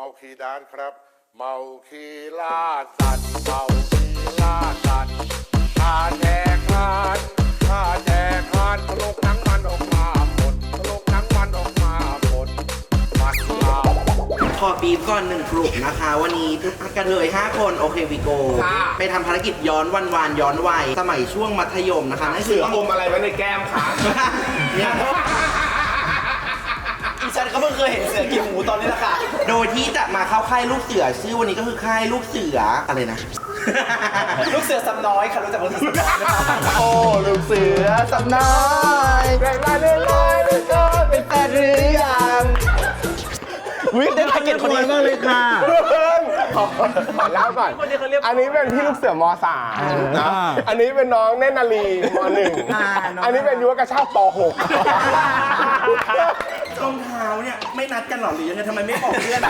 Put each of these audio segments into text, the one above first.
เมาคีดานครับ เมาคีล่าสัตว์เมาคีล่าสัตว์ข้าแจกทานข้าแจกทานทะลกหนังมันออกมาหมดทะลกหนังมันออกมาหมดมันยาวขอบีบก่อนหนึ่งกลุ่มนะคะ วันนี้ทุกกระเทย5 คนโอเควิโกไปทำภารกิจย้อนวันวานย้อนวัยสมัยช่วงมัธยมนะคะนั่นเสืคือออมอะไรไว้ในแก้มคะเนี่ยอีฉันก็ เพิ่งเคยเห็นเสือกินหมูตอนนี้แหละค่ะ โดยที่จะมาเข้าค่ายลูกเสือชื่อวันนี้ก็คือค่ายลูกเสืออะไรนะ ลูกเสือสำน้อยค่ะรู้จักลูกเสือสำน้อยไหมคะโอ้ลูกเสือสำน้อยแรงลายเลื่อนลอยเลื่อนลอยเป็นแฟนหรือยังวิ่งได้ทาร์เก็ตคนนี้มากเลยค่ะขอขอเล่าก่อน อันนี้เป็นพี่ลูกเสือมสามนะ อันนี้เป็นน้องเนตรนาลีมหนึ่งอันนี้เป็นยุวกระชากปหกรองเท้าเนี่ยไม่นัดกันหรอหรือยังไงทำไมไม่บอกเพื่อน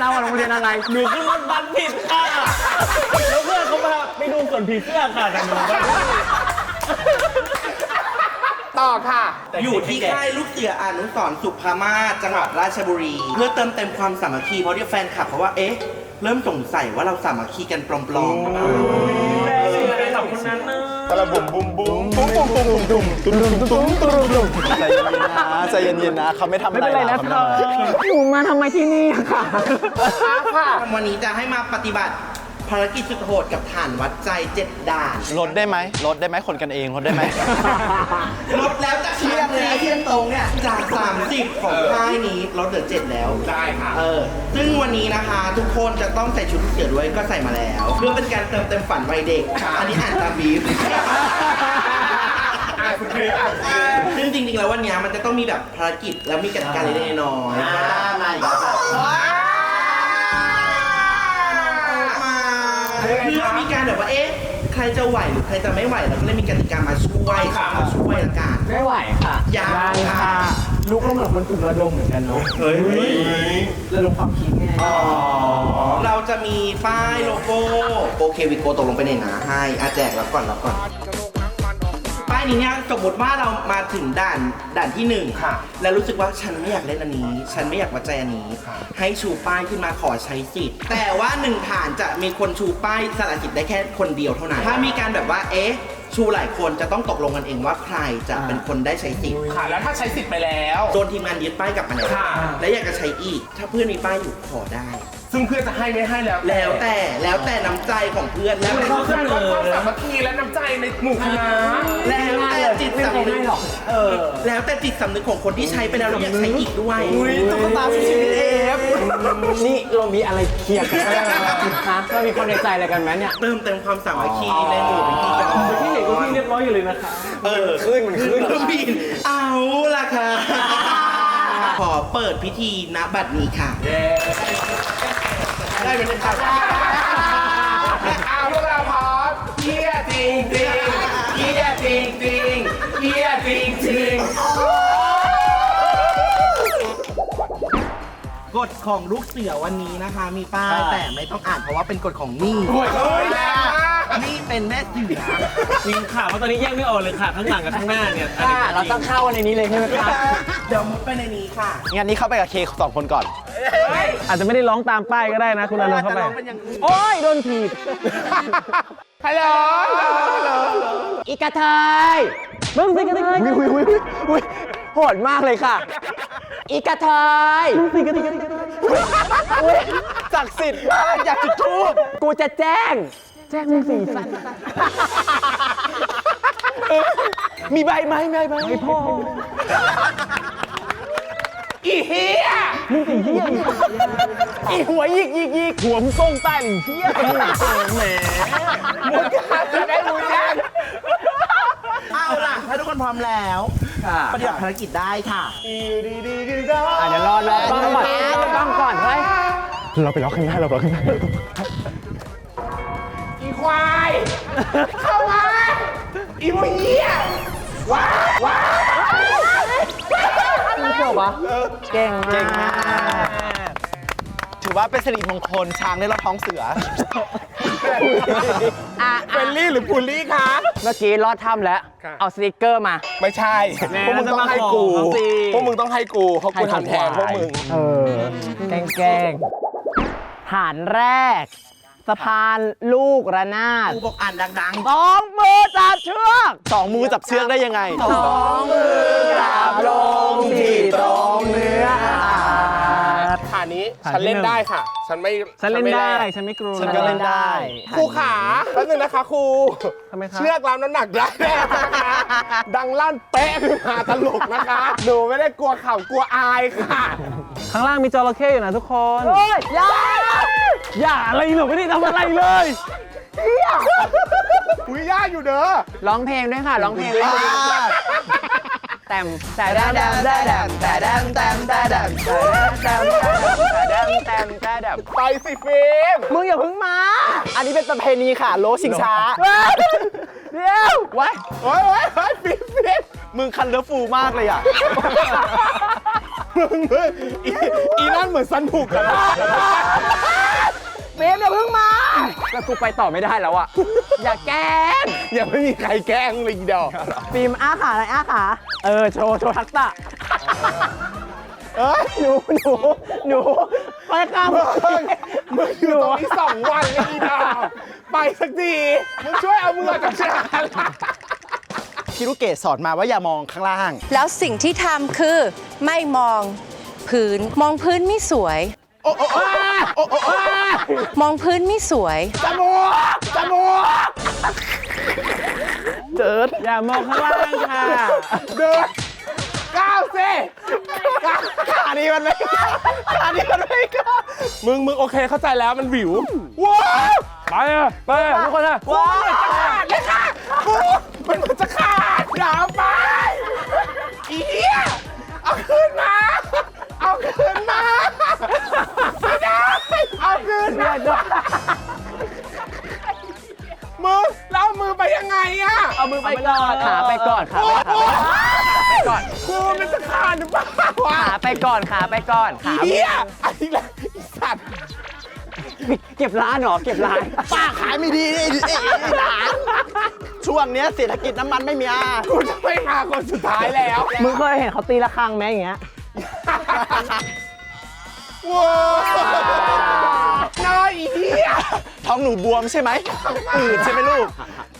เราอะโรงเรียนอะไรหนูขึ้นรถบัสผิดค่ะแล้วเพื่อนเขามาไปดูส่วนผีเสื้อค่ะแต่หนูก็ต่อค่ะ อยู่ที่ค่ายลูกเสืออนุสรณ์สุภามาศจังหวัดราชบุรี เพื่อเติมเต็มความสามัคคีเพราะเดี๋ยวแฟนคลับเขาว่าเอ๊ะ เริ่มสงสัยว่าเราสามัคคีกันปลอมๆ ตะละบุ่มบุ้มบุ้มบุ้มบุ้มบุ้มบุ้มตุ้มตุ้มตุ้มตุ้มตุ้มใจเย็นนะใจเย็นๆนะเขาไม่ทำอะไรนะเขาหนูมาทำไมที่นี่อะค่ะ วันนี้จะให้มาปฏิบัติ ภารกิจสุดโหดกับฐานวัดใจเจ็ดด่านลดได้ไหมลดได้ไหมคนกันเองลดได้ไหม ลดแล้วจากเที่ยงเลยเที่ยงตรงเนี่ยจาก 30 ของค่ายนี้ลดเหลือ7แล้วได้ค่ะเออซึ่งวันนี้นะคะทุกคนจะต้องใส่ชุดลูกเสือด้วยก็ใส่มาแล้ว เพื่อเป็นการเติมเต็มฝันวัยเด็ก อันนี้อ่านตามบีฟอะคุณครูอะคุณครูซึ่งจริงๆแล้ววันเนี้ยมันจะต้องมีแบบภารกิจแล้วมีกติกาเล็กๆน้อยๆมาอีกแล้ว เพื่อมีการแบบว่าเอ๊ะใครจะไหวหรือใครจะไม่ไหวเราก็เลยมีกติกามาช่วยมาช่วยละกัน ไม่ไหวค่ะยังค่ะ ลูกก็เหมือนคนถูกระดมเหมือนกันเนาะเฮ้ย ระดมความคิดไงเราจะมีป้ายโลโก้โอเควิโกตกลงไปในหนาให้อาแจกแล้วก่อนแล้วก่อนทะลกหนังมัน ออกมาป้ายนี้เนี่ยสมมติว่าเรามาถึงด่านด่านที่หนึ่งค่ะ แล้วรู้สึกว่าฉันไม่อยากเล่นอันนี้ ฉันไม่อยากวัดใจอันนี้ ค่ะ ให้ชูป้ายขึ้นมาขอใช้สิทธิ์ แต่ว่าหนึ่งฐานจะมีคนชูป้ายสละสิทธิ์ได้แค่คนเดียวเท่านั้น ถ้ามีการแบบว่า เอ๊ะ ชูหลายคนจะต้องตกลงกันเองว่าใครจะเป็นคนได้ใช้สิทธิ์ค่ะ แล้วถ้าใช้สิทธิ์ไปแล้ว โดนทีมงานยึดป้ายกลับมาแล้วค่ะ และอยากจะใช้อีก ถ้าเพื่อนมีป้ายอยู่ขอได้ ซึ่งเพื่อนจะให้ไม่ให้แล้วแล้วแต่แล้วแต่น้ำใจของเพื่อนแล้วแต่เขาแสดงว่าความสามัคคีและน้ำใจในหมู่คณะแล้วแต่จิตสำนึกเออแล้วแต่จิตสำนึกของคนที่ใช้ไปแล้วแล้วอยากใช้อีกด้วยอุ้ยตุ๊กตาสุชีวิตเอฟนี่เรามีอะไรเคลียร์กันไหมคะเรามีความในใจอะไรกันไหมเนี่ยเติมเต็มความสามัคคีในหมู่วิธีการที่เห็นก็ที่เรียบร้อยอยู่เลยนะคะ เออขึ้นมันขึ้นเครื่องบินเอาล่ะค่ะ ขอเปิดพิธีณบัดนี้ค่ะ ได้เป็นครับเอาพวกเราพร้อมเยี่ยจริงจริงเยี่ยจริงจริงเยี่ยจริงจริงกฎของลูกเสือวันนี้นะคะ มีป้ายแต่ไม่ต้องอ่านเพราะว่าเป็นกฎของนี่ โอ้ยเฮ้ยแรงมาก นี่เป็นแม่เสือจริงค่ะเพราะตอนนี้แยกไม่ออกเลยค่ะข้างหลังกับข้างหน้าเนี่ยค่ะ เราต้องเข้าในนี้เลยใช่ไหมคะเดี๋ยวมุดไปในนี้ค่ะงั้นนี้เข้าไปกับเคสองคนก่อน อาจจะไม่ได้ร้องตามป้ายก็ได้นะ คุณอานนท์เข้าไปจะร้องเป็นอย่างอื่น โอ้ยโดนถีบ ฮัลโหลฮัลโหลอีกระเทยมึงสิกระเทยอุ้ยอุ้ยอุ้ยอุ้ยโหดมากเลยค่ะ อีกระเทยมึงสิกระเทยศักดิ์สิทธิ์มากอยากจุดทูบกูจะแจ้ง แจ้งมึงสี่สันมีใบไหมมีใบไหมไอพ่ออีเฮียมึงสี่เหี้ยอีหัวยิกยิกยิกหัวมึงโป้งใต้หนึ่งเหี้ยแหมมุดกันจะได้มุดกันเอาล่ะ ถ้าทุกคนพร้อมแล้วปฏิบัติภารกิจได้ค่ะอะเดี๋ยวรอรอบ้างก่อนรอบ้างก่อนเฮ้ยเราไปล็อกข้างหน้าเราไปล็อกข้างหน้าอี ควาย เข้ามาอีพวกเหี้ยว้าวว้าวจบอะเก่งเก่งมามาก กถือว่าเป็นสิริมงคลช้างได้รอดท้องเสือ อะเฟลลี่หรือบูลลี่คะ เมื่อกี้รอดถ้ำแล้ว ค่ะ เอาสติกเกอร์มา ไม่ใช่แหมพวกมึงต้องให้กูจะมาขอเขาสิ พวกมึงต้องให้กูเพราะกูทำแทนพวกมึง เออ แกกงแกงฐานแรก สะพานลูกระนาด กูบอกอ่านดังสองมือจับเชือกสองมือจับเชือกได้ยังไง ๆสองมือกราบลงที่ตรงเนื้ออาจ ขานี้ขาฉันเล่นที่หนึ่งได้ค่ะ ฉันไม่ฉันเล่นได้ ม่แรฉันไม่กลัวฉันก็เล่นได้ ครูขาแป๊บนึงนะคะครูทำไมคะเชือกรับน้ำหนักได้แน่นะคะดังลั่นเป๊ะขึ้นมาตลกนะคะ หนูไม่ได้กลัวข่าวกลัวอายค่ะ ข้างล่างมีจระเข้อยู่นะทุกคนอย่าอย่าอะไรหนูไม่ได้ทำอะไรเลย อุ้ยยากอยู่เด้อร้องเพลงด้วยค่ะร้องเพลงด้วย แต่มแต่แดมแดมแดมแต่แดมแดมแต่แดมแต่แดมแดมแต่แดมแต่แดมไปสิฟิล์มมึงอย่าเพิ่งมา อันนี้เป็นประเพณีค่ะ โลชิงช้าเดี๋ยวไว้โอ้ยโอ้ยโอ้ยฟิล์มฟิล์มมึงคันเลอร์ฟูลมากเลยอะมึงมึงอีอีนั่นเหมือนสนุกอะนะ เบมอย่าเพิ่งมาก็กูไปต่อไม่ได้แล้วอะอย่าแกล้งยังไม่มีใครแกล้งเลยอีดอกฟิล์มอ้าขาอะไรอ้าขา เออ โชว์โชว์ทักษะเอ้ยหนูหนูหนูไปข้ามมึงมึงอยู่ตรงนี้สองวันเลยอีดอกไปสักทีมึงช่วยเอามือออกจากฉันพี่ลูกเกดสอนมาว่าอย่ามองข้างล่าง แล้วสิ่งที่ทำคือไม่มองพื้นมองพื้นไม่สวย โอ้โอ้โอ้โอ้โอ้โอ้มองพื้นไม่สวย จมูกจมูกเจิดอย่ามองข้างล่างค่ะเดินก้าวสิก้านี้มันไม่อันนี้มันไม่ก้ามึงมึงโอเคเข้าใจแล้วมันวิวว้าวไปอะไปอะทุกคนอะว้าวขาดเลยค่ะกูมันเหมือนจะขาดอย่าเอาไปอีเหี้ยเอาคืนมา เอาคืนมา ไม่ได้เอาคืนมามือแล้วเอามือไปยังไงอะเอามือไปก่อนขาไปก่อนขาโอ้ไปโหก่อนกูมันจะขาดหรือเปล่าวะขาไปก่อนขาไปก่อนขาอีเหี้ยไอ้แหละไอ้สัตว์เก็บร้านเหรอเก็บร้านป้าขายไม่ดีนี่ไอ้ไอ้ไอ้หลานช่วงเนี้ยเศรษฐกิจน้ำมันไม่มีอากูจะไม่มาคนสุดท้ายแล้ว มึงเคยเห็นเขาตีระฆังไหมอย่างเงี้ย ว้าวน้อยอีเหี้ยท้องหนูบวมใช่ไหมอืดใช่ไหมลูก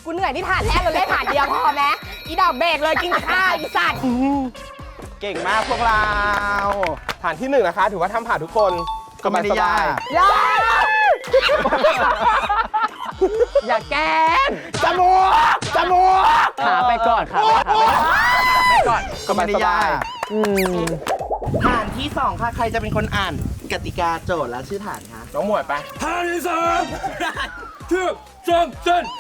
กูเหนื่อยที่ฐานแรกเราได้ฐานเดียวพอไหมอีดอกเบรกเลยกินข้าวอีสัตว์เก่งมากพวกเราฐานที่หนึ่งนะคะ ถือว่าทำผ่านทุกคนก็ไม่ได้ยากอย่าอย่าแกล้งจมูกจมูกขาไปก่อนขาไปก่อน ก็ไม่ได้ยาก อืม ฐานที่สองค่ะ ใครจะเป็นคนอ่าน กติกาโจทย์และชื่อฐานคะน้องหมวยไป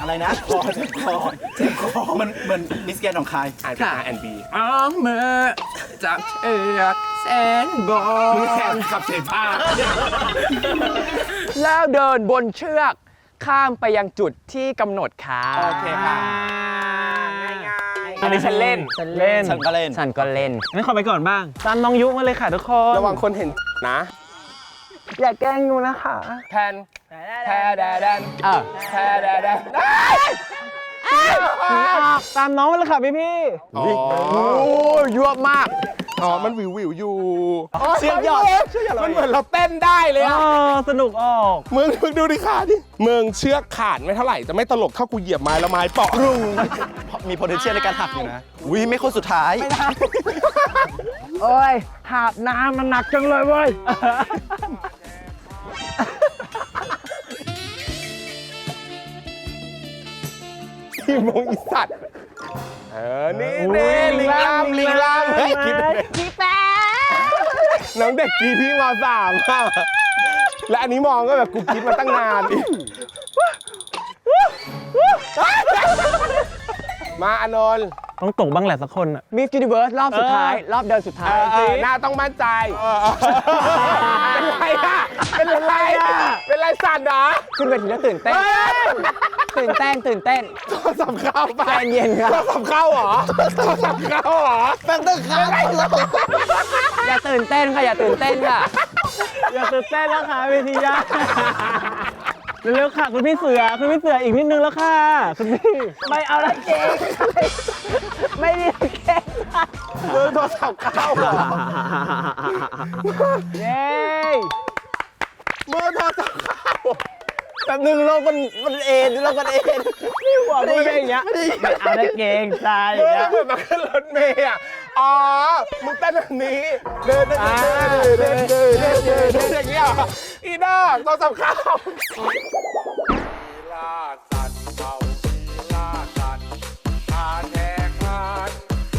อะไรนะคอเจ็บคอเจ็บคอมันเหมือนมิสแกนของใครอ่านเป็น R and B เอามือจับเชือกแสนบอมึงแทนขับเสพาแล้วเดินบนเชือกข้ามไปยังจุดที่กำหนดค่ะโอเคค่ะ อันนี้ฉันเล่น ฉันเล่นฉันก็เล่นฉันก็เล่นงั้นขอไปก่อนบ้าง ตามน้องยุมาเลยค่ะทุกคน ระวังคนเห็นนะ อย่าแกล้งยูนะคะแทนแทแดแดนเออแทแดแดนตามน้องมาเลยค่ะพี่พี่อ๋อโอ้ยวบมาก อ๋อ มันวิววิวอยู่เสียงหยอดมันเหมือนเราเต้นได้เลยเออะอสนุกออกมึงมึงดูดิขาดิมึงเชือกขาดไม่เท่าไหร่จะไม่ตลกเท่ากูเหยียบไม้แล้วไม้เปาะรุง มี potential ในการหักอยู่นะอุ้ยไม่คนสุดท้ายโอ้ยหาบน้ำมันหนักจังเลยเว้ยที่มงอีสัตว์ เออ นี่เน่ลิงลามลิงลามเฮ้ยคิดเลยพี่แป๊ะ น้องเด็กกีพี่มสามอะและอันนี้มองก็แบบกูคิดมาตั้งนานอีก มาอานนท์ต้องตกบ้างแหละสักคนอะมิสยูนิเวิร์สรอบสุดท้าย รอบเดินสุดท้าย เออหน้าต้องมั่นใจเป็นไรอะเป็นไรอะเป็นไรสั่นเหรอขึ้นเวทีแล้วตื่นเต้นตื่นเต้นตื่นเต้น โทรศัพท์เข้าไปใจเย็นครับ โทรศัพท์เข้าเหรอโทรศัพท์เข้าเหรอแป๊บนึงครับอย่าตื่นเต้นค่ะอย่าตื่นเต้นค่ะ อย่าตื่นเต้นแล้วค่ะเวทียา เร็วๆค่ะคุณพี่เสือคุณพี่เสืออีกนิดนึงแล้วค่ะคุณพี่ไม่เอาละเก่งไม่ได้เก๊เดินโทรศัพท์เข้าเหย้เมื่อโทรศัพท์เข้าแป๊หนึ่งเรามันมันเอ็นเรามันเอ็นนี่หัวไม่ได้อย่างเงี้ยไม่เอาละเก่งตายเออเหมือนมาขึ้นรถเมย์อะอ๋อมึงเต้นแบบนี้เดินเดินเดินเดินเดินเดินอย่างเงี้ย อีดอกโทรศัพท์เข้าลีลาสัตว์เป่าลีลาสัตว์ข้าแจกทาน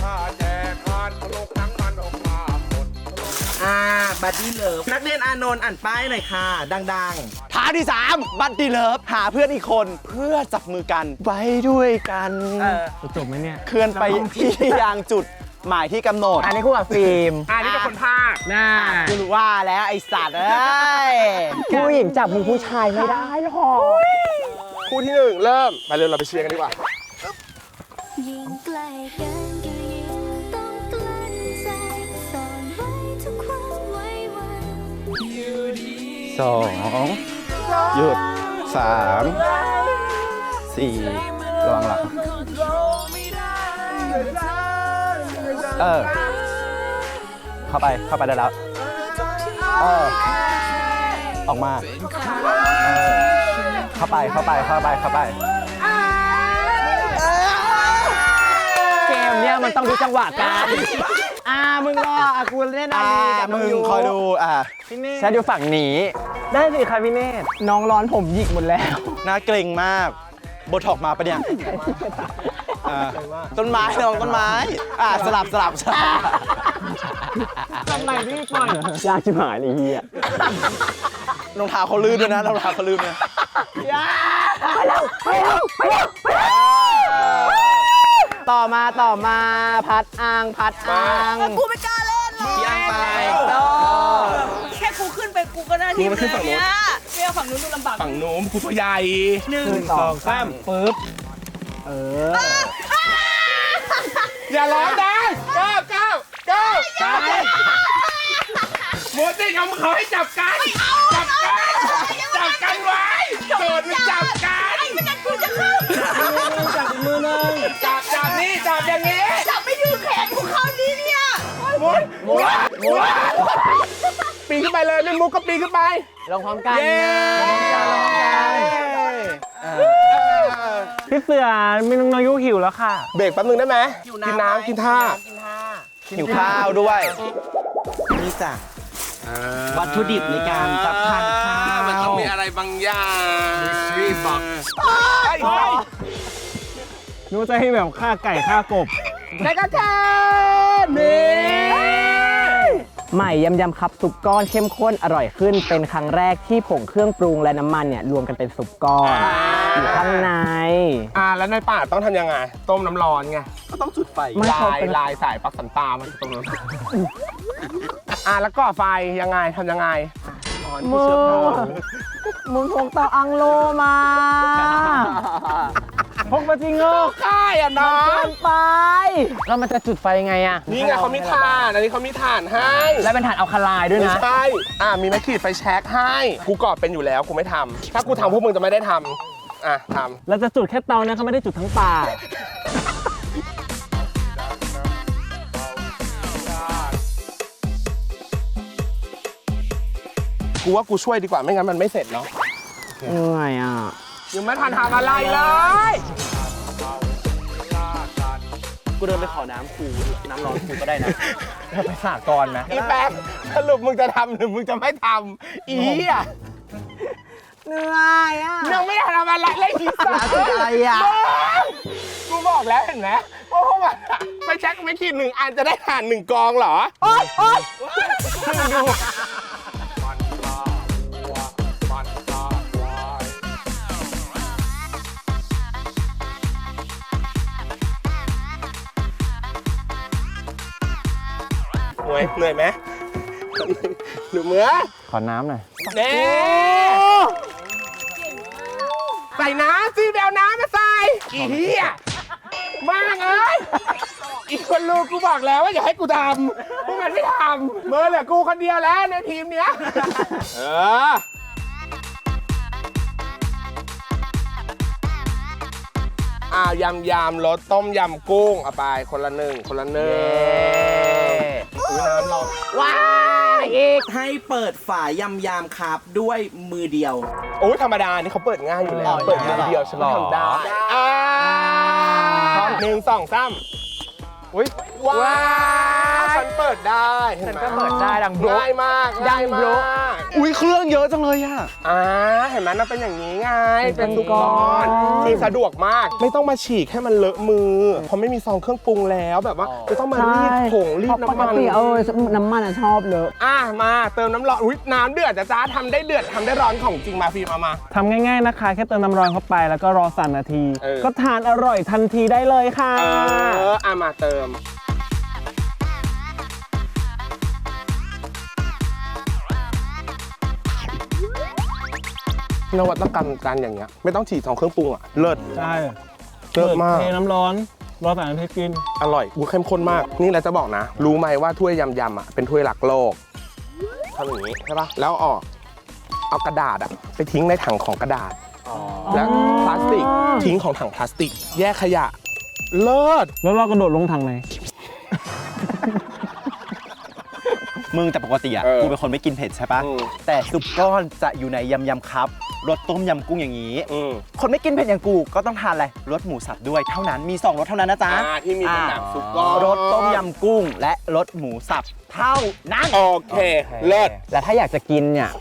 ข้าแจกทานตลกหนังมันออกมาหมดอ่าบัดดี้เลิฟนักเรียนอานนท์อ่านป้ายหน่อยค่ะ ดังท่าที่ 3 บัตติเลิฟหาเพื่อนอีกคนเพื่อจับมือกัน ไว้ด้วยกันจะจบไหมเนี่ย เคลื่อนไปที่ยางจุด หมายที่กำหนด อันนี้คู่กับฟิล์มอันนี้เป็นคนภาคน่าคุณว่าแล้วไอสัตว์เอ้ยผู้หญิงจับมือผู้ชายไม่ได้หรอกคู่ที่หนึ่งเริ่มไปเร็วเราไปเชียร์กันดีกว่ายิ่งใกล้กันก็ยิ่งต้องกลั้นใจซ่อนไว้ทุกความไว้วันสองหยุดสามสี่ระวังหลัง เออ เข้าไปเข้าไปได้แล้ว เออ ออกมา เออ เข้าไปเข้าไปเข้าไปเข้าไป เกมเนี่ยมันต้องดูจังหวะกันอ่ามึงรออะกูเล่นอันอ่านี้กับน้มึองงยูคอยดูอ่าฉันอยู่ฝั่งนี้ ได้สิค่ะพี่เนตรน้องร้อนผมหยิกหมดแล้ว น่าเกรงมากโบท็อกมาปะเนี่ย อ่าต้นไม้ลองต้นไม้ อ่าสลับสลับสลับทำไมพี่ปล่อยยากชิบหายเลยเฮียรองเท้าเขาลื่นด้วยนะรองเท้าเขาลื่นนะต่อมาต่อมาพัดอ่างพัดอ่างกูไม่กล้าเล่นหรอกๆพี่อังไปแค่กูขึ้นไปกูก็ได้ทีมเลยเนี่ยเปรี้ยวฝั่งนู้นดูลำบากฝั่งโน้มคู่ตัวใหญ่หนึ่งสองสามปึ๊บ เออ อย่าร้องได้เก้าเก้าเก้าไปโมติเอามือเขาให้จับกัน จับกัน จับกันไว้โดดมันจับกันไม่งั้นกูจะเข้าจับมือหนึงจับจับนี่จับอย่างนี้จับไม่อยู่แขนกูเข้านี่เนี่ยหมุนหมุนหมุนปีนขึ้นไปเลยเล่นมุกก็ปีนขึ้นไปลงพร้อมกันเย้ลงพร้อมกันพี่เสือมีน้ องน้องยุหิวแล้วค่ะ เบรกแป๊บนึงได้ไหมกินน้ำกินท่าหิวข้าวด้วย นี่จ้ะวัตถุดิบในการจับทานข้าวมันต้องมีอะไรบางอย่างรีบบอกนึกว่าจะให้แบบฆ่าไก่ฆ่ากบได้กระเทนนี่ใหม่ยำยำครับซุปก้อนเข้มข้นอร่อยขึ้น เป็นครั้งแรกที่ผงเครื่องปรุงและน้ำมันเนี่ยรวมกันเป็นซุปก้อน อยู่ข้างใน อ่าแล้วในป่าต้องทำยังไง ต้มน้ำร้อนไง ก็ต้องจุดไฟ ไม่ลาเขายเป็น ลายสายปักสันตามันอยู่ตรงนั้น อ่าแล้วก่อไฟยังไงทำยังไงอ๋อนี่มึคือเชื้อเพลิงงมึงพกเตาอังโลมาพกมาจริงเหรอค่ายอะน้อเกิงนไป แล้วมันจะจุดไฟยังไงอะนี่ไงเขามีถ่าน อันนี้เขามีถ่านให้แล้วเป็นถ่านเอาคาลายด้วยไม่นะ ใช่ อ่ามีไม้ขีดไฟแช็กให้ กูก่อเป็นอยู่แล้วกูไม่ทำถ้ากูทำพวกมึงจะไม่ได้ทำ อะทเราจะจุดแค่เตานะเขาไม่ได้จุดทั้งป่าำกูว่ากูช่วยดีกว่าไม่งั้นมันไม่เสร็จเนาะเหนื่อยอะ ยังไม่ทันทำอะไรเลย กูเดินไปขอน้ำครูน้ำร้อนครูก็ได้นะ ไปสากรนะ อีแป๊กสรุปมึงจะทำหรือมึงจะไม่ทำอีอะ เหนื่อยอะยังไม่ได้ทำอะไรเลยอีสัตว์อะไรอะกูบอกแล้วเห็นไหมว่าพวกมันอะไปแช็คไม่ขีดหนึ่งอันจะได้ทานหนึ่งกองเหรอโอ๊ยโอ๊ยมึงดูมันตาวัวมันตาควายเหนื่อยเหนื่อยไหมหนูเมื่อขอน้ำหน่อย เน่ ใส่น้ำสิไปเอาน้ำมาใส่อีเหี้ยมากเอ้ยอีกคนลูกกูบอกแล้วว่าอย่าให้กูทำพวกมันไม่ทำเมื่อเหลือกูคนเดียวแล้วในทีมเนี้ยเอออ่ายำยำรสต้มยำกุ้งเอาไปคนละหนึ่งคนละหนึ่งอุ้ยน้ำร้อนว้าย อีก ให้เปิดฝายำยามครับด้วยมือเดียว โอ้ยธรรมดา นี่เขาเปิดง่ายอยู่แล้วอ๋อเปิดมือเดียวฉันก็ทำได้อ่าหนึ่งสองสามอุ้ยว้าวฉันเปิดได้เห็นไหมฉันก็เปิดได้ดังโบรง่ายมากดังโบรง่ายมากอุ้ยเครื่องเยอะจังเลยอะอ่าเห็นไหมมันเป็นอย่างนี้ไง เป็นซุปก้ก้ออนนคือสะดวกมาก ไม่ต้องมาฉีกให้มันเลอะมือ เพราะไม่มีซองเครื่องปรุงแล้วแบบว่าจะต้องมารีดผงรีดน้ำมันเออน้ำมันอะชอบเลอะอะมาเติมน้ำร้อนอุ้ยน้ำเดือดจ้าจ้าทำได้เดือดทำได้ร้อนของจริงมาฟิล์มเอามาทำง่ายๆนะคะ แค่เติมน้ำร้อนเข้าไปแล้วก็รอสั่นนาทีเออก็ทานอร่อยทันทีได้เลยค่ะเอออะมาเติม นวัตกรรมการอย่างเงี้ยไม่ต้องฉีดซองเครื่องปรุงอะเลิศ ใช่เลิศมาก เทน้ำร้อนรอสั่นนาทีกิน อร่อยกูเข้มข้นมาก นี่เราจะบอกนะ รู้ไหมว่าถ้วยยำยำๆอะเป็นถ้วยหลักโลกทำอย่างนี้ใช่ปะแล้วออกเอากระดาษอะไปทิ้งในถังของกระดาษ แล้วพลาสติกทิ้งของถังพลาสติก แยกขยะ เลิศ แล้วเรากระโดดลงถังไหน มึงแต่ปกติอะเออกูเป็นคนไม่กินเผ็ดใช่ปะอืม แต่ซุปก้อนจะอยู่ในยำยำครับรสต้มยำกุ้งอย่างนี้ อืมคนไม่กินเผ็ดอย่างกูก็ต้องทานอะไรรสหมูสับด้วยเท่านั้นมีสองรสเท่านั้นนะจ๊ะอ่าที่มีเป็นแบบซุปก้อนรสต้มยำกุ้ง และรสหมูสับเท่านั้น โอเคเลิศ และถ้าอยากจะกินเนี่ย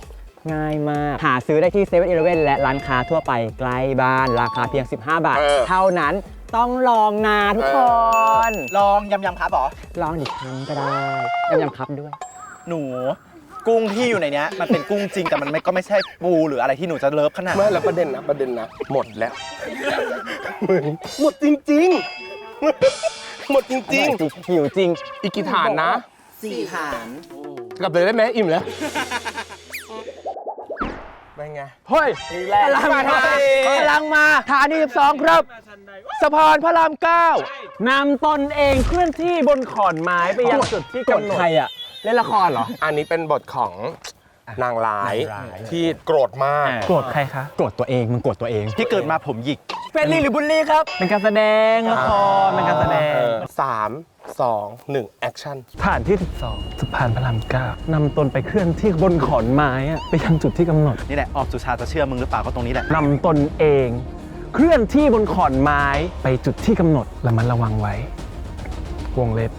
ง่ายมาก หาซื้อได้ที่เซเว่นอีเลเว่นและร้านค้าทั่วไปใกล้บ้าน ราคาเพียง 15 บาท เออ เท่านั้นต้องลองนาทุกคน ลองยำยำครับเหรอ ลองอีกครั้งก็ได้ยำยำครับด้วย หนูกุ้งที่อยู่ในเนี้ยมันเป็นกุ้งจริงแต่มันไม่ก็ไม่ใช่ปูหรืออะไรที่หนูจะเลิฟขนาดไม่แล้วประเด็นนะประเด็นนะหมดแล้วมึงหมดจริงๆ หมดจริงหิวจริงๆอีกกี่ฐานนะสี่ฐานกลับเลยได้ไหมอิ่มแล้วเป็นไงเฮ้ยพลังมาพลังมาฐานที่12ครับสะพานพระรามเก้านำตนเองเคลื่อนที่บนขอนไม้ไปยังจุดที่กดกำหนดใครอะ เล่นละครเหรอ อันนี้เป็นบทของนางร้ายที่โกรธมาก โกรธใครคะ โกรธตัวเองมึงโกรธตัวเอง ที่เกิดมาผมหยิกเฟรนลี่หรือบุลลี่ครับ เป็นการแสดงละครเป็นการแสดงสามสองหนึ่งแอคชั่นฐานที่ 12สะพานพระรามเก้านำตนไปเคลื่อนที่บนขอนไม้อะไปยังจุดที่กำหนดนี่แหละออกสุชาจะเชื่อมึงหรือเปล่าก็ตรงนี้แหละนำตนเอง เคลื่อนที่บนขอนไม้ไปจุดที่กำหนดระมัดระวังไว้ วงเล็บ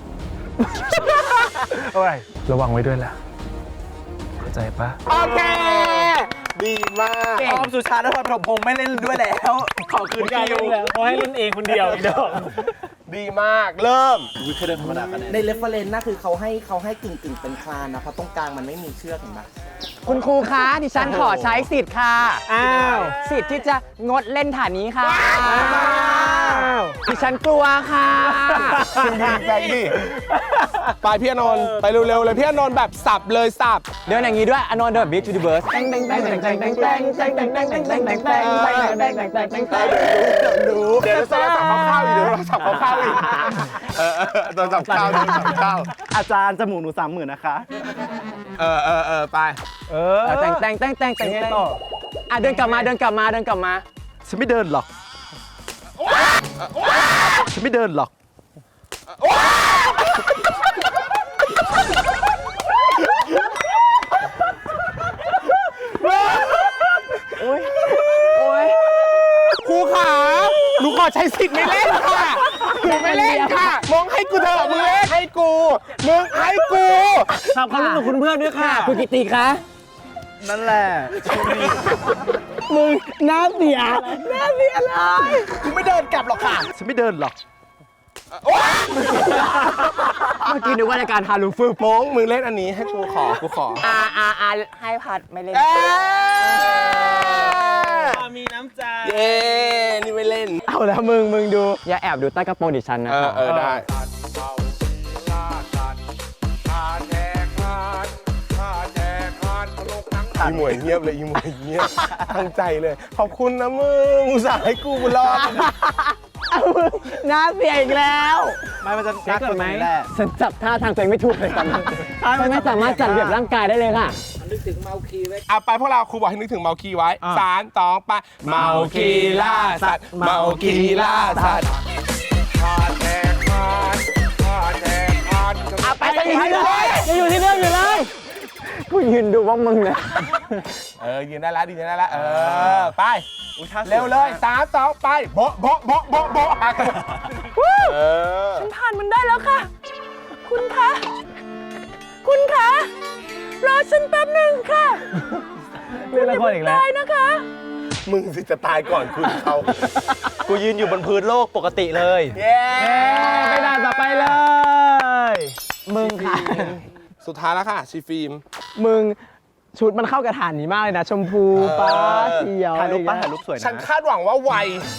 โอ้ยระวังไว้ด้วยล่ะ เข้าใจปะโอเค ดีมากออมสุชาและพรพรหมพงษ์ไม่เล่นด้วยแล้ว ขอคืนคิว เขาให้เล่นเองคนเดียวอีกดอก ดีมากเริ่ม วิเคราะห์ธรรมดากันในเรฟเฟรนซ์นะคือเขาให้เขาให้กึ่งกึ่งๆเป็นคลานนะเพราะตรงกลางมันไม่มีเชือกเห็นไหมคุณครูคะ ดิฉันขอใช้สิทธิ์ค่ะ อ้าว สิทธิ์ที่จะงดเล่นฐานนี้ค่ะดิฉันกลัวค่ะ คุณดีใจดิไปพี่อนนท์ไปเร็วๆเลยพี่อนนท์แบบสับเลยสับเดินอย่างนี้ด้วยอนนท์เดินแบบบิ๊กทูดิเบิร์สดูเดี๋ยวเราสับข้าวๆอีกเดี๋ยวเราสับข้าวๆอีกเออเออเออสับข้าวสับข้าวอาจารย์จมูกหนูสามหมื่นนะคะ เออเออเออไป เออแต่งแต่งแต่งแต่งแต่งแต่งอะเดินกลับมาเดินกลับมาเดินกลับมา ฉันไม่เดินหรอก ฉันไม่เดินหรอก ครูขาหนูขอใช้สิทธิ์ไม่เล่นค่ะ หนูไม่เล่นค่ะมองให้กูเถอะมึงเล่นให้กูมึงให้กูขอบคุณกับคุณเพื่อนด้วยค่ะ คุณกิติคะนั่นแหละมึงน้าเสียน้าเสียเลยกูไม่เดินกลับหรอกค่ะฉันไม่เดินหรอกเมื่อกี้นึกว่ารายการฮาลูฟูโม้งมึงเล่นอันนี้ให้กูขอกูขออาอาอาให้พัดไม่เล่นเอ้ย มีน้ำใจ เย้นี่ไม่เล่น เอาแล้วมึงมึงดู อย่าแอบดูใต้กระโปรงดิฉันนะเอคอรับเออได้สัตว์เมาลีลาสัตว์ข้าแจกทานข้าแจกทานตลกหนังอีหมวยเงียบเลยอีหมวยเงียบตั้งใจเลย ขอบคุณนะมึงอุตส่าห์ให้กูบุญรอดน้าเสียอีกแล้วไม่มันจะเช็คก่อนไหมแหละฉันจับท่าทางตัวเองไม่ถูกเลยตอนนี้ฉันไม่สามารถจัดระเบียบร่างกายได้เลยค่ะ เอาไปพวกเราครูบอกให้นึกถึงเมาคีไว้สามสองไปเมาคีล่าสัตว์เมาคีล่าสัตว์ข้าแจกทานข้าแจกทานไปไปอยู่ที่เดิมยังอยู่ที่เดิมอยู่เลยกูยืนดูว่ามึงนะเออยืนได้แล้วยืนได้แล้วเออไปเร็วเลยสามสองไปโบะโบะโบะโบะโบะเออผ่านมันได้แล้วค่ะ คุณคะ คุณคะ รอฉันแป๊บหนึ่งค่ะเล่นละครอีกแล้วได้นะคะ มึงสิจะตายก่อนคุณเขา กูยืนอยู่บนพื้นโลกปกติเลย เย้ไปด่านต่อไปเลย มึงค่ะ สุดท้ายแล้วค่ะชีฟิล์ม มึง ชุดมันเข้ากับฐานนี้มากเลยนะ ชมพูฟ้าเขียวถ่ายรูปปะอะไรถ่ายเงี้รูปสวยนะฉันคาดหวังว่าไว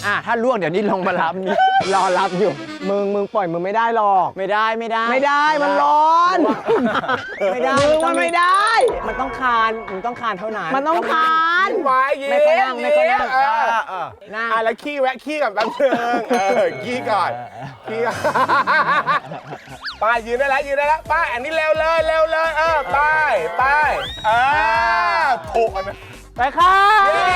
อะถ้าล่วงเดี๋ยวนี้ลงมารับนี่ รอรับอยู่ มึงมึงปล่อยมึงไม่ได้หรอก ไม่ได้ไม่ได้ ไม่ได้มันร้อน ไม่ได้มึงมันไม่ได้ มันต้องคานมึงต้องคานเท่านั้นมันต้องคาน ไวยิ้มไม่ก็นั่งไม่ก็นั่งเออนั่ง อะแล้วขี้แวะขี้กับแป๊บนึงเออขี้ก่อนขี้ก่อนไปยืนได้แล้วยืนได้แล้วไปอันนี้เร็วเลยเร็วเลยเออไปไปเออโผล่นะไปค่ะเย้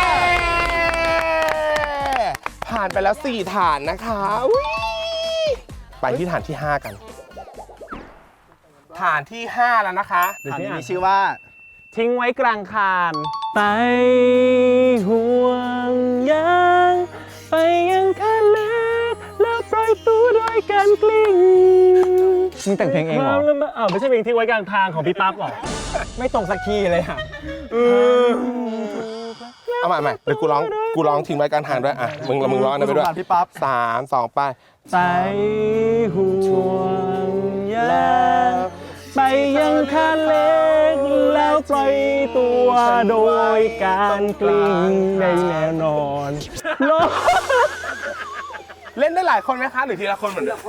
ผ่านไปแล้ว 4 ฐานนะคะอุ๊ยไปที่ฐานที่ 5 กัน ฐานที่ 5 แล้วนะคะอันนี้มีชื่อว่า ทิ้งไว้กลางคานไปห่วงยางไปยังคานเล็กแล้วปล่อยตัวด้วยการกลิ้งมึงแต่งเพลงเองเหรอ ความลำบากอ้าวไม่ใช่เพลงทิ้งไว้กลางทางของพี่ปั๊บเหรอ ไม่ตรงสักทีเลยอะเอาใหม่ใหม่เดี๋ยวกูร้องกูร้องทิ้งไว้กลางทางด้วยอะมึงมึงร้องนะไปด้วยกูสงสารพี่ปั๊บสามสองไปไปห่วงยางไปยังคานเล็กแล้วปล่อยตัวโดยการกลิ้งในแน่นอนโลกเล่นได้หลายคนไหมคะ หรือทีละคนเหมือนเดิม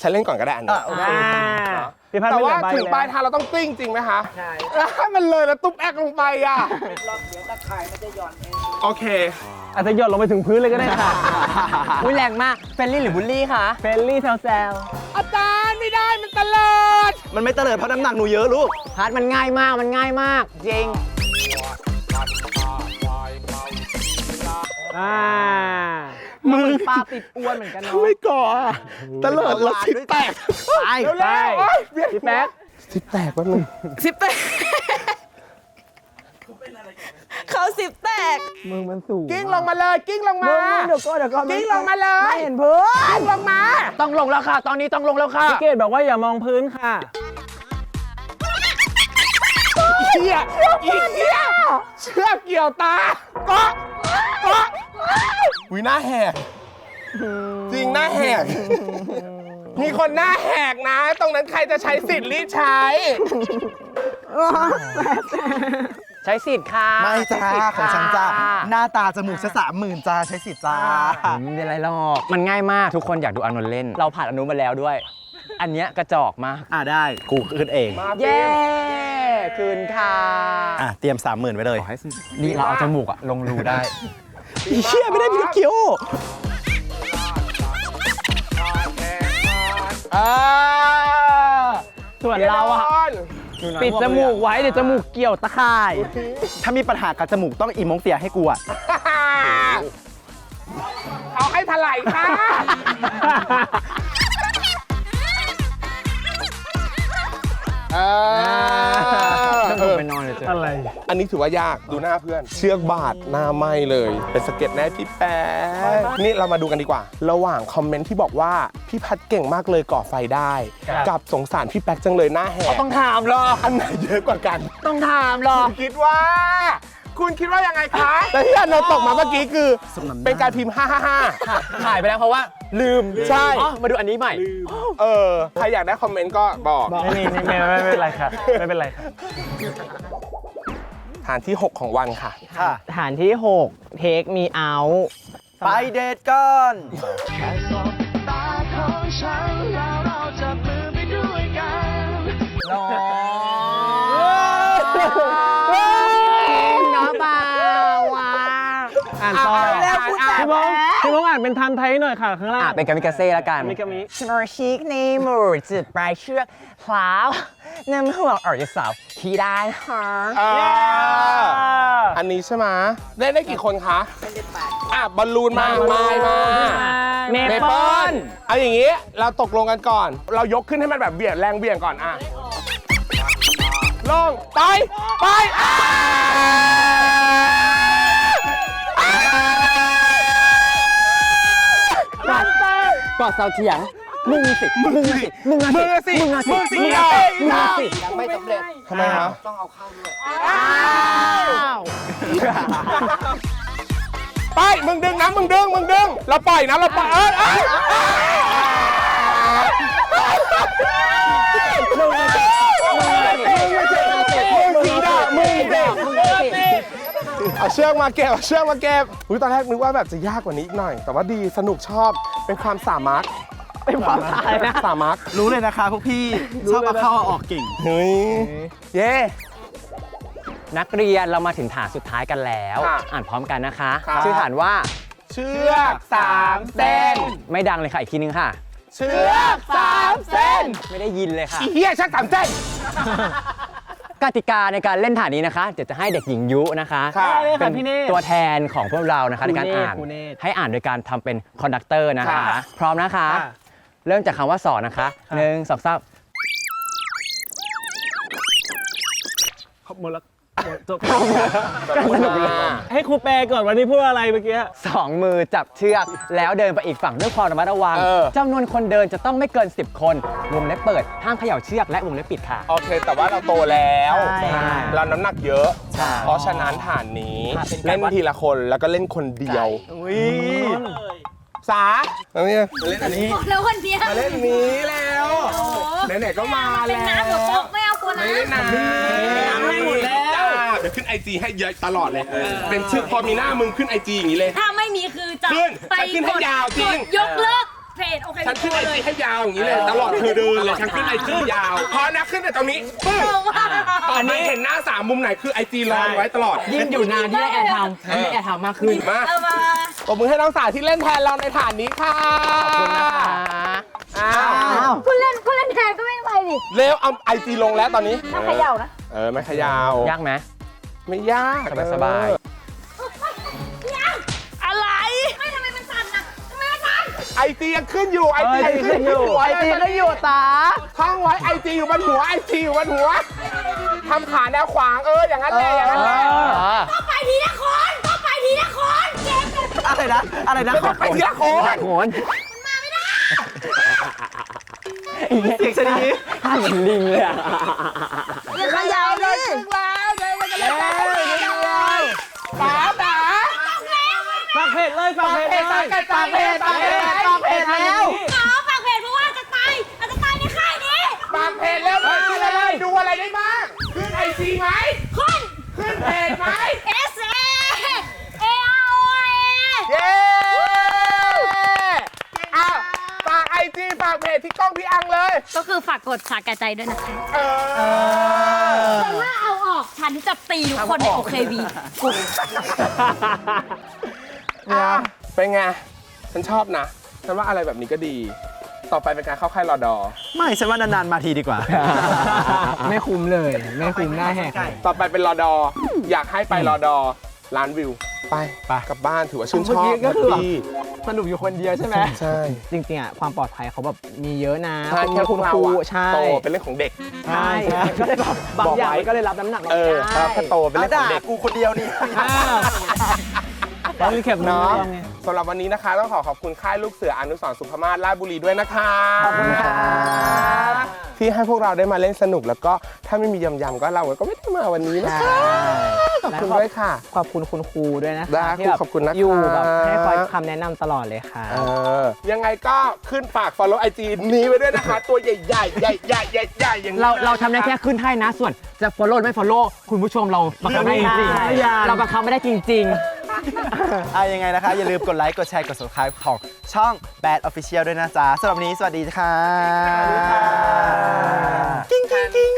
ฉันเล่นก่อนก็ได้อันนี้อ่า พี่พัดแต่ไม่เหลืว่าอใบถึงปลายแล้วทางเราต้องกลิ้งจริงไหมคะใช่ให้มันเลยแล้วตุ๊บแอกลงไปอะโอเค อาจจะหย่อนลงไปถึงพื้นเลยก็ได้ค่ะอุ้ยแรงมากเฟรนลี่หรือบูลลี่คะเฟลลี่แซวอาจารย์ไม่ได้มันตะเลิดมันไม่เตลิดเพราะน้ำหนักหนูเยอะลูก พาร์ทมันง่ายมากมันง่ายมาก จริง ๆอ่า มึงปลาติดอ้วนเหมือนกันเนาะไม่ก่ออะตะเลิดแล้วสิบแตกไปเร็วไปๆโอ๊ยเวียนพี่แป๊กสิบแตกวะมึงสิบแตก เขาสิบแตก มึงมันสูงกิ้งลงมาเลยกิ้งลงมามึงเดี๋ยวก็เดี๋ยวก็กิ้งลงมาเลยไม่เห็นพื้นกิ้งลงมา ต้องลงแล้วค่ะ ตอนนี้ต้องลงแล้วค่ะพี่เกดบอกว่าอย่ามองพื้นค่ะเชี่ยอีเชี่ยเชือกเกี่ยวตาเกาะเกาะวิหน้าแหก จริงหน้าแหก มีคนหน้าแหกนะ ตรงนั้นใครจะใช้สิทธิ์รีบใช้ ใช้สิทธิ์ค่ะไม่จ้าใช้สิทธิ์ของฉันจ้าค่ะหน้าตาจมูกฉันสามหมื่นจ้าใช้สิทธิ์จ้าไม่เป็นไรหรอก มันง่ายมากทุกคนอยากดูอานนท์เล่น เราผ่านอนุมาแล้วด้วย อันเนี้ยกระจอกมาก อะได้ กูขึ้นเอง เย้ คืนค่ะ อะ เตรียมสามหมื่นไว้เลย นี่เราเอาจมูกอะลงรูได้ เชี่ยไม่ได้พิคิวเออส่วนเราอะดี๋ยวปิดจมูกไว้เดี๋ยวจมูกเกี่ยวตะข่าย ถ้ามีปัญหากับจมูกต้องอีมงเสียให้กูอะเอาให้ถลายค่ะ เออจมูกไปนอนเลยเจ้อะไร อันนี้ถือว่ายากดูหน้าเพื่อน เชือกบาดหน้าไหมเลย เป็นสะเก็ดแน่พี่แป๊กนี่เรามาดูกันดีกว่า ระหว่างคอมเมนต์ที่บอกว่า พี่พัดเก่งมากเลยก่อไฟได้ ครับ กับสงสารพี่แป๊กจังเลยหน้าแหกต้องถามหรออันไหนเยอะกว่ากัน ต้องถามหรอคิดว่า คุณคิดว่ายังไงคะ แต่ที่อันนนท์ตกมาเมื่อกี้คือ เป็นการพิมพ์ 555 ถ่ายไปแล้วเพราะว่าลืมใช่ อ๋อมาดูอันนี้ใหม่ เออ ใครอยากได้คอมเมนต์ก็บอก ไม่มีไม่ไม่ไม่ไม่เป็นไรค่ะ ไม่เป็นไรค่ะฐานที่ 6 ของวันค่ะ ค่ะฐานที่ 6 เทคมีเอา ไปเดทกันรอน้อง พูดแต่พี่มงพี่มงอ่านเป็นทันไทยหน่อยค่ะข้างล่างอะเป็นกามิกาเซ่แล้วกันมิกามิสมาชิกในหมู่จุดปลายเชือกพล้าวนำห่วงออกจากเสาที่ได้ฮะเอออันนี้ใช่ไหมได้ได้กี่คนคะไม่ได้แปดอะบอลลูนมาไม้มาเมเมเปิเปิลลเอาอย่างนี้เราตกลงกันก่อน เรายกขึ้นให้มันแบบเบี่ยงแรงเบี่ยงก่อนอะรลงไปไป อดเสาเถียงมึงสิมึงสิมึงมือสิมึงมือสิมึงเอาสิยังไม่สำเร็จทำไมครับต้องเอาเข้าด้วยไปมึงดึงนะมึงดึงมึงดึงเราปล่อยนะเราปล่อยเออเออมึงสีด่ามึงสิ เอาเชือกมาเก็บเอาเชือกมาเก็บอุ้ยตอนแรกนึกว่าแบบจะยากกว่านี้อีกหน่อย แต่ว่าดีสนุกชอบเป็นความสามารถเป็นความตายนะสามารถรู้เลยนะคะพวกพี่ชอบเอาเข้าเอาออกเก่งเฮ้ยเย้นักเรียนเรามาถึงฐานสุดท้ายกันแล้วค่ะอ่านพร้อมกันนะคะครับชื่อฐานว่า เชือกสามเส้น ไม่ดังเลยค่ะอีกทีนึงค่ะ เชือกสามเส้น ไม่ได้ยินเลยค่ะอีเหี้ยชักสามเส้น กติกาในการเล่นฐานนี้นะคะเดี๋ยวจะให้เด็กหญิงยุนะคะค่ะได้เลยค่ะเป็นพี่เนตรตัวแทนของพวกเรานะคะในการอ่านครูเนตรให้อ่านโดยการทำเป็นคอนดักเตอร์นะคะ ค่ะพร้อมนะคะ ค่ะ เริ่มจากคำว่าสอนนะคะหนึ่งสองสามหมดแล้วหมด จบก็สนุกเลยให้ครูแปลก่อนวันนี้พูดอะไรเมื่อกี้ สองมือจับเชือก แล้วเดินไปอีกฝั่งด้วยความระมัดระวังเออ จำนวนคนเดินจะต้องไม่เกิน 10 คน วงเล็บเปิด ห้ามเขย่าเชือกและวงเล็บปิดค่ะ โอเค แต่ว่าเราโตแล้ว ใช่เราน้ำหนักเยอะ ใช่เพราะฉะนั้นฐานนี้ ค่ะเป็นการเล่นวัด ทีละคนแล้วก็เล่นคนเดียวอุ้ยสาเอาเนี่ยเล่นอันนี้แล้วคนเนี้ยมาเล่นนี้แล้วโอ้โหไหนๆก็มาเป็นแล้วน้ำหัวโป๊กไม่เอาคนไม่นะได้นะ ไม่หมดแล้ วเดี๋ยวขึ้นไอจีให้เยอะตลอดเลย เป็นชื่อพอมีหน้ามึงขึ้นไอจีอย่างนี้เลย ถ้าไม่มีคือจะขึ้นไปฉันขึ้นให้ยาวจริง กดยกเลิกเพจโอเคฉันขึ้นไอจีให้ยาวอย่างนี้เลย ตลอดคือเดินเลยฉันขึ้นไอจียาวพอนะขึ้นแต่ตรงนี้ปึ้งโกงมากตอนนี้เห็นหน้าสามมุมไหนคือไอจีรองไว้ตลอดยิ่งอยู่นานที่ได้แอร์ไทม์ยิ่งได้แอร์ไทม์มากขึ้นมาเอามาปรบมือให้น้องสาวที่เล่นแทนเราในฐานนี้ค่ะขอบคุณนะคะอ้าวคุณเล่นคุณเล่นแทนก็ไม่ไปดิเร็วเอาไอจีลงแล้วตอนนี้ ถ้าเขย่านะ เออไม่เขยาว ยากไหม ไม่ยากสบายสบายอะไร ไม่ทำไมมันสั่นนะทำไมมันสั่นไอจียังขึ้นอยู่ไอจีเออขึ้นอยู่ไอจีก็อยู่ตาท่องไว้ไอจีอยู่บนหัวไอจีอยู่บนหัวทำขาแนวขวางเอออย่างนั้นแหละอย่างนั้นแหละต้องไปทีละคนต้องไปทีละคนเกมแบบอะไรนะ อะไรนะขอไปทีละคนโหนเสียงชนิดนี้ท่าเหมือนลิงเลยอะเขย่าดิป๋า เพจเลยฝากเพจเอเลตายกันตาเพตาเพตาเพแล้วขอฝากเพจเพราะว่าจะตายอาจจะตายในค่ายนี้ปากเพจแล้วขึ้นอะไรดูอะไรได้บ้างขึ้นไอจีไหมคุณขึ้นเพจไหม S A A R O A เย้อ้าวฝากไอจีฝากเพจที่กล้องพี่อังเลย ก็คือฝากกดสากแก่ใจด้วยนะคะเออแต่ว่าเอาออกฉันจะตีทุกคนในโอเคบีก ลุ่มเนี่ยเป็นไง ฉันชอบนะ ฉันว่าอะไรแบบนี้ก็ดี ต่อไปเป็นการเข้าค่ายรอดอ ไม่ฉันว่านานๆมาทีดีกว่า ไม่คุ้มเลยไม่คุ้มหน้าแหกต่อไปเป็นรอดอ อยากให้ไปรอดอล้านวิว ไปไปกลับบ้านถือว่าชื่นชอบเมื่อกี้ก็คือแฮปปี้สนุกอยู่คนเดียวใช่ไหมใช่ จริงๆอะความปลอดภัยเขาแบบมีเยอะนะใช่แค่พวกเราครูอะใช่โตเป็นเรื่องของเด็ก ใช่ก็เลยแบบบางบอกอย่างไว้ก็เลยรับน้ำหนักเออไม่ครับได้แค่โตเป็นแล้เรื่วองขด่าองเด็ก กูคนเดียวนี่เรามีเข็มน้อเนาะงไงสำหรับวันนี้นะคะ ต้องขอขอบคุณค่ายลูกเสืออนุสรณ์สุภมาศราชบุรีด้วยนะคะขอบคุณค่ะที่ให้พวกเราได้มาเล่นสนุกแล้วก็ถ้าไม่มียำยำๆก็เราก็ไม่ได้มาวันนี้นะคะขอบคุณด้วยค่ะ ขอบคุณคุณครูด้วยนะได้คะครูที่แบบขอบคุณนะคะอยู่แบบให้คอยคำแนะนำตลอดเลยค่ะเออยังไงก็ขึ้นฝาก follow IG นี้ไว้ด้วยนะคะ ตัวใหญ่ๆใหญ่ๆใหญ่ๆใหญ่ๆอย่างนี้เราเราทำได้แค่ขึ้นให้นะส่วนจะ follow ไม่ follow คุณผู้ชมเราบังคับไม่ได้จริงไม่ได้ๆเราบังคับไม่ได้จริงเอายังไงนะคะ อย่าลืมกดไลค์ กดแชร์ กด subscribe ของช่อง Bad Official ด้วยนะจ๊ะสำหรับวันนี้สวัสดีค่ะ กิ้งกิ้ง